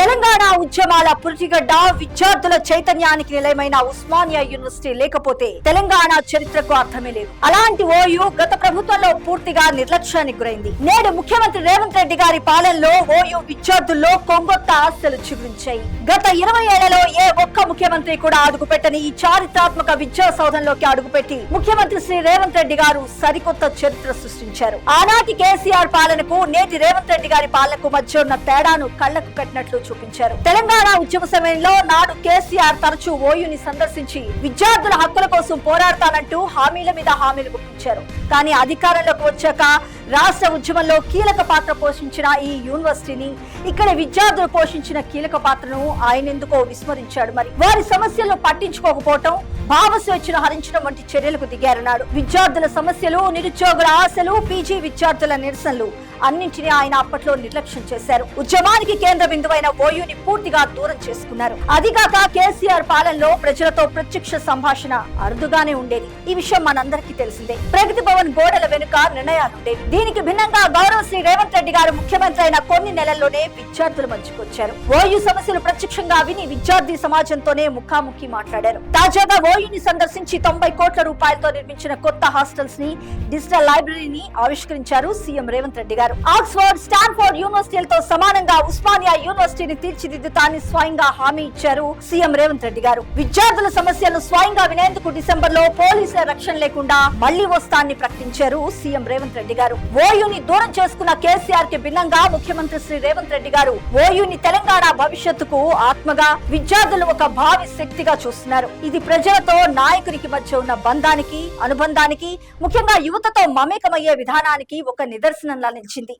తెలంగాణ ఉద్యమాల పురిటిగడ్డ విద్యార్థుల చైతన్యానికి నిలయమైన ఉస్మానియా యూనివర్సిటీ లేకపోతే తెలంగాణ చరిత్రకు అర్థమే లేదు. అలాంటి ఓయూ గత ప్రభుత్వంలో పూర్తిగా నిర్లక్ష్యానికి గురైంది. నేడు ముఖ్యమంత్రి రేవంత్ రెడ్డి గారి పాలనలో ఓయూ విద్యార్థుల్లో కొంగొత్త ఆశలు చిగురించాయి. గత ఇరవై ఏళ్ళలో ఏ ఒక్క ముఖ్యమంత్రి కూడా అడుగుపెట్టని ఈ చారిత్రాత్మక విద్యా సౌధంలోకి అడుగుపెట్టి ముఖ్యమంత్రి శ్రీ రేవంత్ రెడ్డి గారు సరికొత్త చరిత్ర సృష్టించారు. ఆనాటి కేసీఆర్ పాలనకు నేటి రేవంత్ రెడ్డి గారి పాలనకు మధ్య ఉన్న తేడాను కళ్ళకు కట్టినట్లు చూపించారు. తెలంగాణ ఉద్యమ సమయంలో నాడు కేసీఆర్ తరచూ ఓయూని సందర్శించి విద్యార్థుల హక్కుల కోసం పోరాడతానంటూ హామీల మీద హామీలు గుప్పించారు. కానీ అధికారంలోకి వచ్చాక రాష్ట్ర ఉద్యమంలో కీలక పాత్ర పోషించిన ఈ యూనివర్సిటీని ఇక్కడ విద్యార్థులు పోషించిన కీలక పాత్రను ఆయన ఎందుకో విస్మరించాడు మరి. వారి సమస్యలను పట్టించుకోకపోవటం భావస్వేచ్ఛను హరించడం వంటి చర్యలకు దిగారన్నాడు. విద్యార్థుల సమస్యలు నిరుద్యోగుల ఆశలు పీజీ విద్యార్థుల నిరసనలు అన్నింటినీ ఆయన అప్పట్లో నిర్లక్ష్యం చేశారు. ఉద్యమానికి కేంద్ర బిందువైన ఓయూని పూర్తిగా దూరం చేసుకున్నారు. అదిగాక కేసీఆర్ పాలనలో ప్రజలతో ప్రత్యక్ష సంభాషణ అరుదుగానే ఉండేది. ఈ విషయం మనందరికీ తెలిసిందే. ప్రగతి భవన్ గోడల వెనుక నిర్ణయాలు ఉండేవి. దీనికి భిన్నంగా గౌరవ శ్రీ రేవంత్ రెడ్డి గారు ముఖ్యమంత్రి అయిన కొన్ని నెలల్లోనే విద్యార్థుల మంచుకొచ్చారు ఓయూ సమస్యలు ప్రత్యక్షంగా విని విద్యార్థి సమాజంతోనే ముఖాముఖి మాట్లాడారు. తాజాగా ఓయూని సందర్శించి తొంభై కోట్ల రూపాయలతో నిర్మించిన కొత్త హాస్టల్స్ని డిజిటల్ లైబ్రరీని ఆవిష్కరించారు సీఎం రేవంత్ రెడ్డి గారు. ఆక్స్ఫర్డ్ స్టాన్ఫోర్డ్ యూనివర్సిటీలతో సమానంగా ఉస్మానియా యూనివర్సిటీని తీర్చిదిద్దుతాన్ని స్వయంగా హామీ ఇచ్చారు సీఎం రేవంత్ రెడ్డి గారు. విద్యార్థుల సమస్యలను స్వయంగా వినేందుకు డిసెంబర్లో పోలీసుల రక్షణ లేకుండా మళ్ళీ వస్తాన్ని ప్రకటించారు సీఎం రేవంత్ రెడ్డి గారు. ఓయూని దూరం చేసుకున్న కేసీఆర్కి భిన్నంగా ముఖ్యమంత్రి శ్రీ రేవంత్ రెడ్డి గారు ఓయూని తెలంగాణ భవిష్యత్తుకు ఆత్మగా విద్యార్థులు ఒక భావి శక్తిగా చూస్తున్నారు. ఇది ప్రజలతో నాయకునికి మధ్య ఉన్న బంధానికి అనుబంధానికి ముఖ్యంగా యువతతో మమేకమయ్యే విధానానికి ఒక నిదర్శనంలా నిలిచింది.